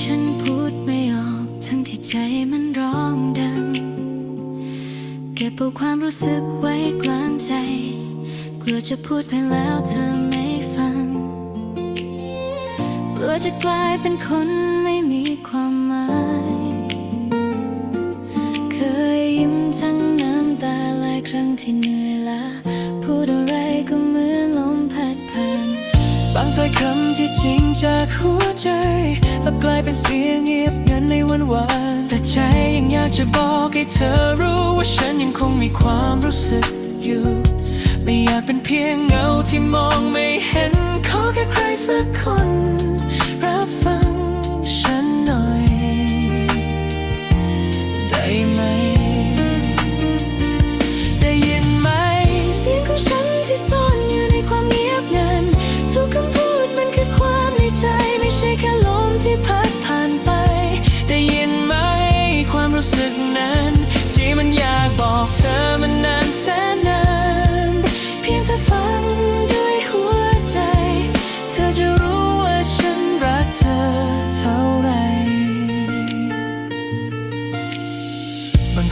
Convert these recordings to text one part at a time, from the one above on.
ฉันพูดไม่ออก ทั้งที่ใจมันร้องดัง เก็บเอาความรู้สึกไว้กลางใจ กลัวจะพูดไปแล้วเธอไม่ฟัง กลัวจะกลายเป็นคน ที่จริงจากหัวใจกลับกลายเป็นเสียงเงียบงันในวันวานแต่ใจยังอยากจะบอกให้เธอรู้ว่าฉันยังคงมีความรู้สึกอยู่ ไม่อยากเป็นเพียงเงาที่มองไม่เห็นขอแค่ใครสักคน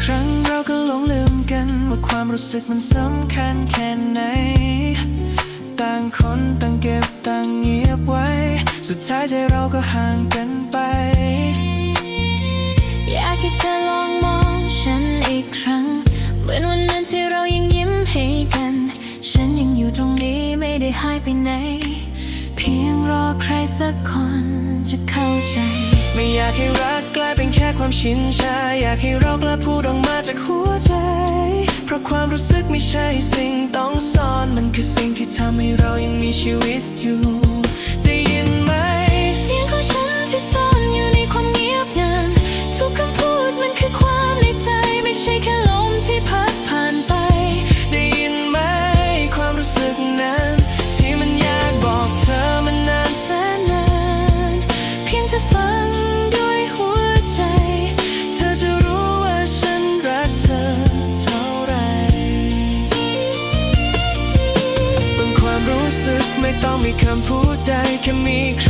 ครั้งเราก็หลงลืมกัน ว่าความรู้สึกมันสำคัญแค่ไหน ต่างคนต่างเก็บต่างเงียบไว้ สุดท้ายใจเราก็ห่างกันไป อยากให้เธอลองมองฉันอีกครั้ง เหมือนวันนั้นที่เรายังยิ้มให้กัน ฉันยังอยู่ตรงนี้ไม่ได้หายไปไหน เพียงรอใครสักคน จะเข้าใจ ไม่อยากให้รักกลายเป็นแค่ความชินชา อยากให้เรากล้าพูดออกมาจากหัวใจ เพราะความรู้สึกไม่ใช่สิ่งต้องซ่อน มันคือสิ่งที่ทำให้เรายังมีชีวิตอยู่ คำพูดใดแค่มีใคร